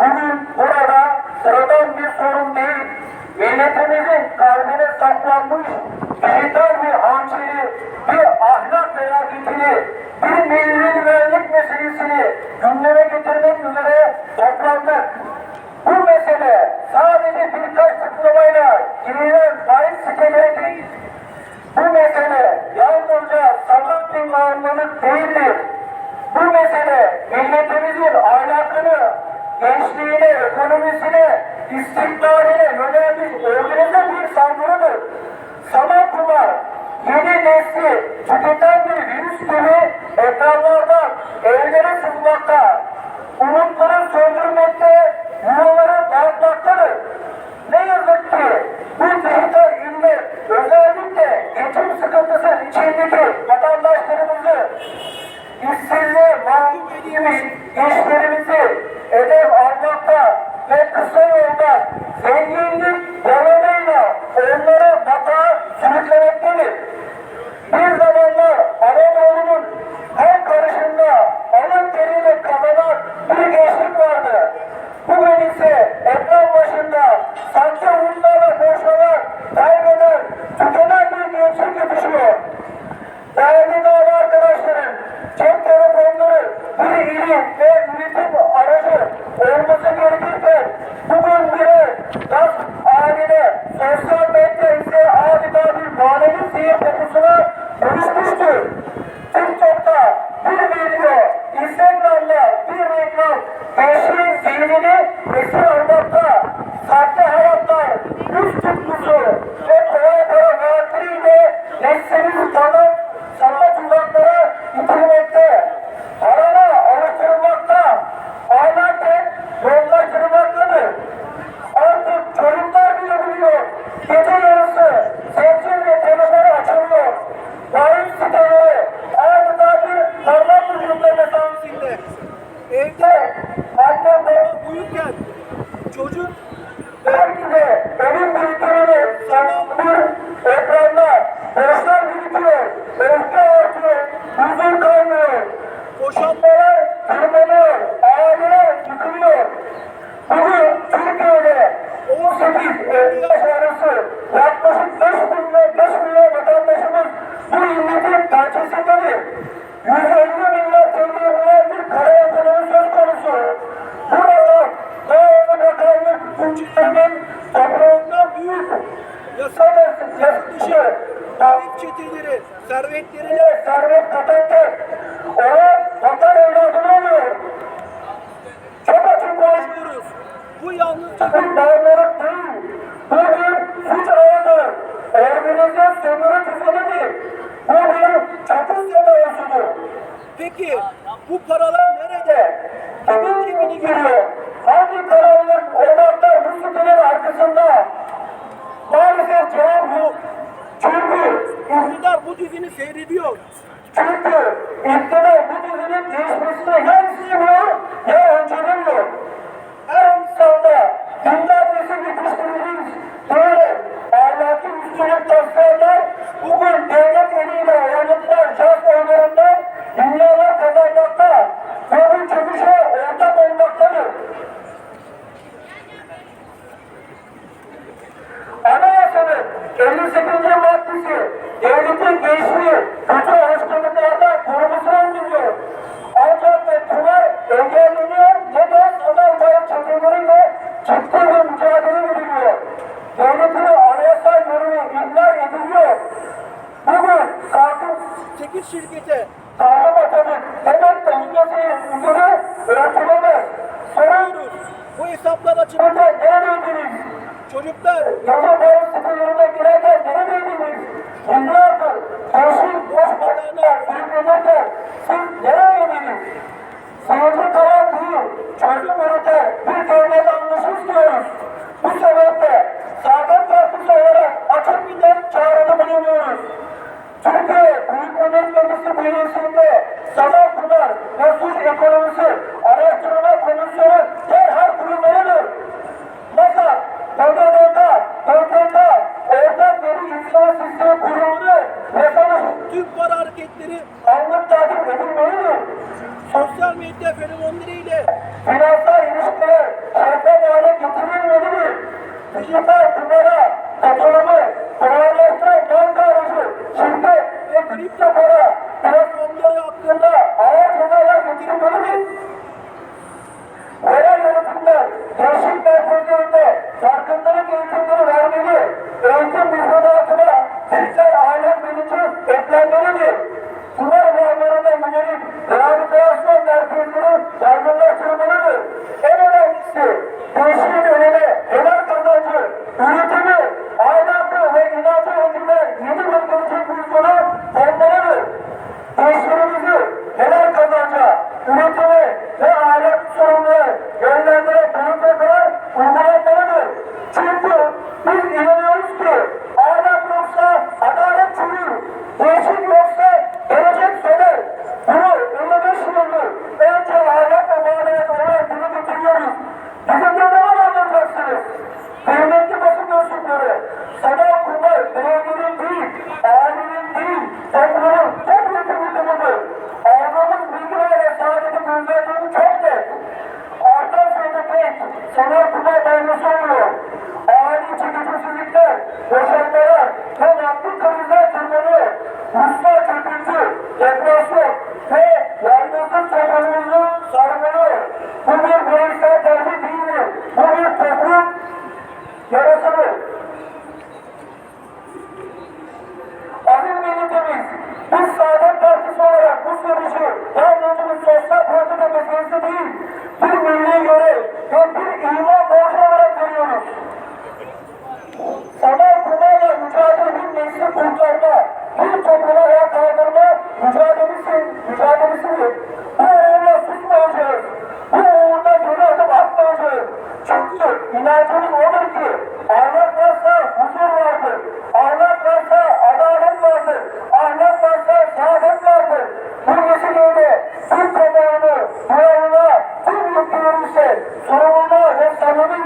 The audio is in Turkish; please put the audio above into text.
Amen. İstikbaline yönelik organize bir saldırıdır. Sanat kumar, yeni nesli tüketen bir virüs gibi ekranlardan evlere sızmakta, umutları söndürmekte, yuvaları dağıtmaktadır. Ne yazık ki bu dijital illet özellikle geçim sıkıntısı içindeki vatandaşlarımızı işsizliğe mahkum edilmiş gençlerimizi hedef almakta ve kısa yolda zenginlik yalanıyla onları batağa sürüklemektedir. Bir zamanlar Anadolu'nun her karışında alın teriyle kazanan bir gençlik vardı. Bugün ise ekran başında sahte umutlarla boşalan, kaybeden, tükenen bir gençlik yetişiyor. Değerli dava arkadaşlarım, cep telefonları bir ilim ve üretim Gracias. Evde anne baba uyurken çocuk Bir bağımlılık değil. Bu bir suç ağıdır. Organize sömürü düzenidir. Bu bir çatı senaryosudur. Peki bu paralar örtülemez. Soruyoruz. Bu hesaplar açılınca neredeydiniz? Çocuklar gece barış sitelerine girerken neredeydiniz? Yıllardır gençlik boş pazarına sürüklenirken siz neredeydiniz? Seyirci kalan değil, çözüm üreten bir devlet anlayışı istiyoruz. Bu sebeple Saadet Partisi olarak açık bir net çağrıda bulunuyoruz. Türkiye Büyük Millet Meclisi bünyesinde sanat kumar ve suç ekonomisi Sosyal medya fenomenleriyle finansal ilişkiler şeffaf hale getirilmelidir. Dijital kumara, katılımı, kolaylaştıran banka aracı, şirket ve kripto para platformları hakkında ağır cezalar getirilmelidir. Yerel derdim olur ki ahlak varsa huzur vardır. Ahlak varsa adalet vardır. Ahlak varsa saadet vardır. Bu vesileyle tüm kamuoyunu, duyarına, tüm yurtlarımızı sorumluluğa ve samimi